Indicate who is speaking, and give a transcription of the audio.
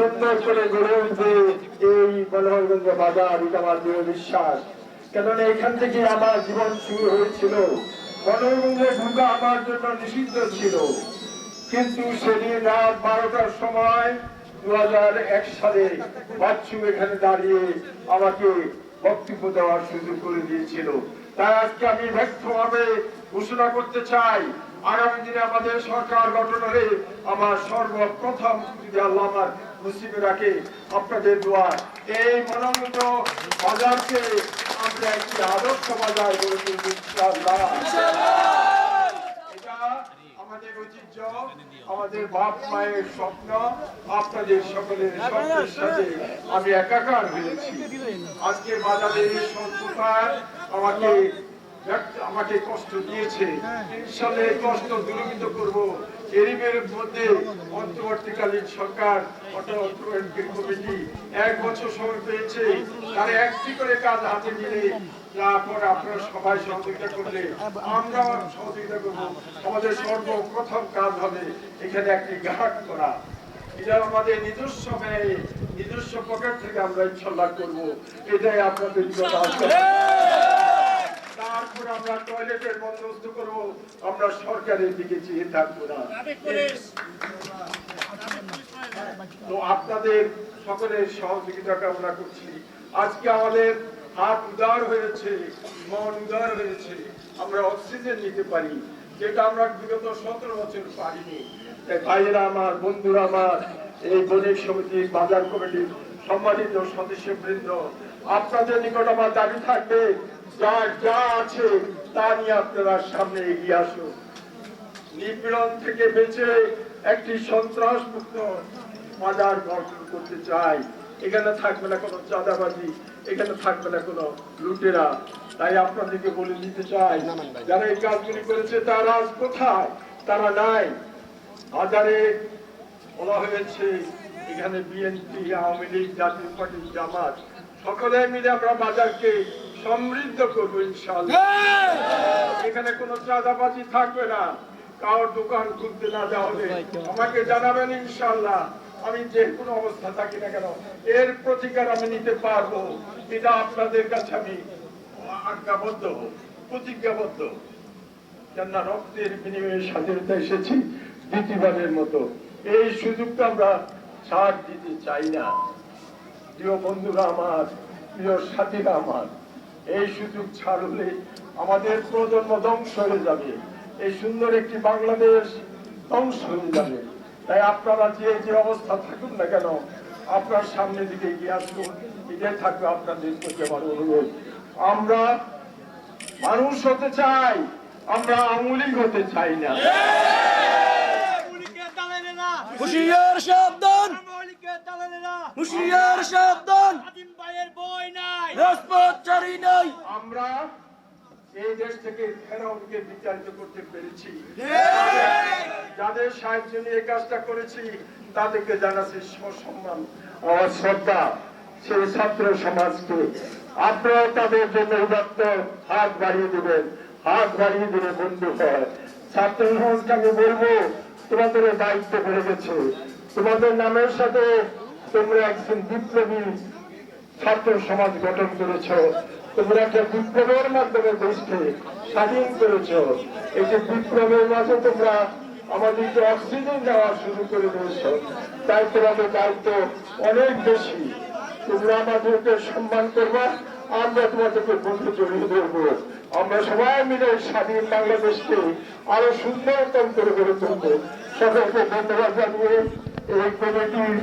Speaker 1: সুন্দর করে গড়ে উঠবে এই বলবরগঞ্জ বাজার, এটা আমার দৃঢ় বিশ্বাস। কেননা এখান থেকে আমার জীবন শুরু হয়েছিল। বনগঞ্জে ঢুকা আমার জন্য নিষিদ্ধ ছিল। কিন্তু সেদিন রাত বারোটার সময় দু সালে বাচ্চু এখানে দাঁড়িয়ে আমাকে বক্তব্য দেওয়ার সুযোগ করে দিয়েছিল। তাই আজকে আমি ব্যক্তভাবে ঘোষণা করতে চাই, আগামী দিনে আমাদের সরকার গঠন হলে আমার সর্বপ্রথম আল্লাহ আপনাদের এই মনোনীত বাজারকে আমরা একটি আদর্শ বাজার গড়ে তুলব। এটা আমাদের ঐতিহ্য, আমাদের বাপ মায়ের স্বপ্ন, আপনাদের সকলের স্বপ্নের সাথে আমি একাকার হয়েছি আজকে বাজারে এই সন্তুকার আমাকে আমাকে কষ্ট দিয়েছে ইনশাল্লাহ এই কষ্ট দূরীভূত করব। এরিমের মধ্যে অন্তর্বর্তীকালীন সরকার অটল অন্তর্বর্তী কমিটি এক বছর সময় পেয়েছে। তারা একটি করে কাজ হাতে নিলে তারপর আপনারা সবাই সহযোগিতা করলে আমরা সহযোগিতা করব। আমাদের সর্বপ্রথম কাজ হবে এখানে একটি ঘাট করা। এটা আমাদের নিজস্ব ব্যয়ে নিজস্ব পকেট থেকে আমরা ইনশাল্লাহ করব। এটাই আপনাদের আমরা টয়লেটের বন্দোবস্ত করব, আমরা সরকারের দিকে চেয়ে থাকব না। তো আপনাদের সকলের সহযোগিতা কামনা করছি। আজকে আমাদের হাত উদার হয়েছে, মন উদার হয়েছে, আমরা অক্সিজেন নিতে পারি, যেটা আমরা বিগত সতেরো বছর পারিনি। ভাইয়েরা আমার, বন্ধুরা আমার, এই বণিক সমিতির বাজার কমিটির সম্মানিত সদস্য বৃন্দ আপনাদের নিকট আমার দাবি থাকবে যার যা আছে তা নিয়ে আপনারা সামনে এগিয়ে আসুন। নিপীড়ন থেকে বেঁচে একটি সন্ত্রাস মুক্ত বাজার গঠন করতে চাই। এখানে থাকবে না কোনো চাঁদাবাজি এখানে থাকবে না কোনো লুটেরা। তাই আপনাদেরকে বলে দিতে চাই যারা এই কাজগুলি করেছে তারা আজ কোথায়? তারা নাই। বাজারে বলা হয়েছে এখানে বিএনপি আওয়ামী লীগ জাতীয় পার্টি জামাত সকলে মিলে আমরা বাজারকে সমৃদ্ধ করব ইনশাল্লাহ এখানে কোনো চাঁদাবাজি থাকবে না। কারোর দোকান খুলতে না দেওয়া হবে আমাকে জানাবেন ইনশাল্লাহ আমি যে কোনো অবস্থা থাকি না কেন এর প্রতিকার আমি নিতে পারব। এটা আপনাদের কাছে আমি আজ্ঞাবদ্ধ প্রতিজ্ঞাবদ্ধ। কেননা রক্তের বিনিময়ে স্বাধীনতা এসেছি দ্বিতীয়বারের মতো। এই সুযোগটা আমরা ছাড় দিতে চাই না। প্রিয় বন্ধুরা আমার, প্রিয় সাথীরা আমার, এই সুযোগ ছাড় হলে আমাদের প্রজন্ম ধ্বংস হয়ে যাবে। এই সুন্দর একটি বাংলাদেশ ধ্বংস হয়ে যাবে। তাই আপনারা যে যে অবস্থা থাকুন না কেন, আপনার সামনের দিকে এগিয়ে আসুন। এটাই থাকবে আপনাদের প্রতি আমার অনুরোধ। আমরা মানুষ হতে চাই, আমরা আঙুলিক হতে চাই না।
Speaker 2: মৌলিকের দালালেরা
Speaker 3: হুশিয়ার সাবধান
Speaker 2: আদিম ভাইয়ের বই নাই।
Speaker 3: রাজপথ চারি নাই।
Speaker 1: আমরা এই দেশ থেকে ফেরাউনকে বিচারিত করতে পেরেছি। যাদের সাহায্য নিয়ে কাজটা করেছি তাদেরকে জানাচ্ছি সসম্মান আমার শ্রদ্ধা সেই ছাত্র সমাজকে। আপনারা তাদের জন্য উদাত্ত হাত বাড়িয়ে দেবেন। হাত বাড়িয়ে দিলে বন্ধু হয়। ছাত্র সমাজকে আমি বলব তোমাদের দায়িত্ব বেড়ে গেছে। তোমাদের নামের সাথে তোমরা একজন বিপ্লবী ছাত্র সমাজ গঠন করেছ। তোমরা একটা বিপ্লবের মাধ্যমে দেশকে স্বাধীন করেছ। এই যে বিপ্লবের মাঝে তোমরা আমাদেরকে অক্সিজেন দেওয়া শুরু করে দিয়েছ। তাই তোমাদের দায়িত্ব অনেক বেশি। তোমরা আমাদেরকে সম্মান করবা, আমরা তোমাদেরকে বন্ধু জড়িয়ে ধরবো। আমরা সবাই মিলে স্বাধীন বাংলাদেশকে আরও সুন্দরতম করে গড়ে তুলবো। সকলকে ধন্যবাদ জানিয়ে এই কমিটির